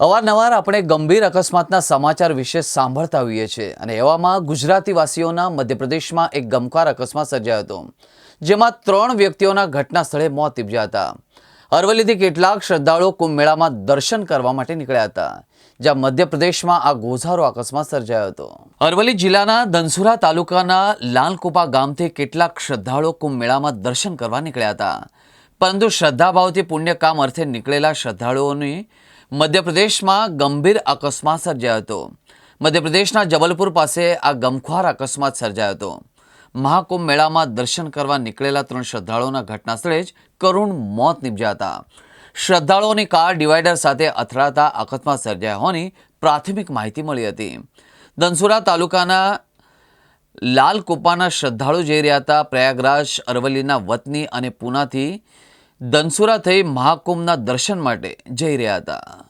અવારનવાર આપણે ગંભીર અકસ્માતના સમાચાર વિશે સાંભળતા હોઈએ છીએ અને એવામાં ગુજરાતીવાસીઓના મધ્યપ્રદેશમાં એક ગમકાર અકસ્માત સર્જાયો હતો, જેમાં ત્રણ વ્યક્તિઓના ઘટના સ્થળે મોત નીપજ્યા હતા. અરવલ્લીથી કેટલાક શ્રદ્ધાળુઓ કુંભ મેળામાં દર્શન કરવા માટે નીકળ્યા હતા, જ્યાં મધ્યપ્રદેશમાં આ ગોઝારો અકસ્માત સર્જાયો હતો. અરવલ્લી જિલ્લાના ધનસુરા તાલુકાના લાલકુપા ગામથી કેટલાક શ્રદ્ધાળુઓ કુંભ મેળામાં દર્શન કરવા નીકળ્યા હતા. પરંતુ શ્રદ્ધાભાવથી પુણ્ય કામ અર્થે નીકળેલા શ્રદ્ધાળુઓની મધ્યપ્રદેશમાં ગંભીર અકસ્માત સર્જાયો હતો. મધ્યપ્રદેશના જબલપુર પાસે આ ગમખ્વાર અકસ્માત સર્જાયો હતો. મહાકુંભ મેળામાં દર્શન કરવા નીકળેલા ત્રણ શ્રદ્ધાળુઓના ઘટના સ્થળે જ કરુણ મોત નીપજ્યા હતા શ્રદ્ધાળુઓની કાર ડિવાઈડર સાથે અથડાતા અકસ્માત સર્જાયા હોવાની પ્રાથમિક માહિતી મળી હતી. ધનસુરા તાલુકાના લાલકુપાના શ્રદ્ધાળુ જઈ રહ્યા હતા, પ્રયાગરાજ અરવલ્લીના વતની અને પૂનાથી ધનસુરા થઈ મહાકુંભના દર્શન માટે જઈ રહ્યા હતા.